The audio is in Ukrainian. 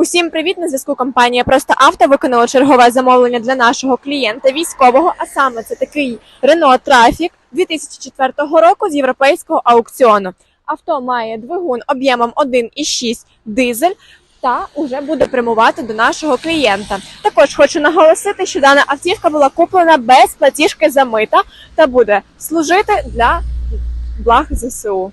Усім привіт! На зв'язку компанія Просто авто виконала чергове замовлення для нашого клієнта військового. А саме це такий Renault Trafic 2004 року з європейського аукціону. Авто має двигун об'ємом 1,6 дизель та уже буде прямувати до нашого клієнта. Також хочу наголосити, що дана автівка була куплена без платіжки за мита та буде служити для благ ЗСУ.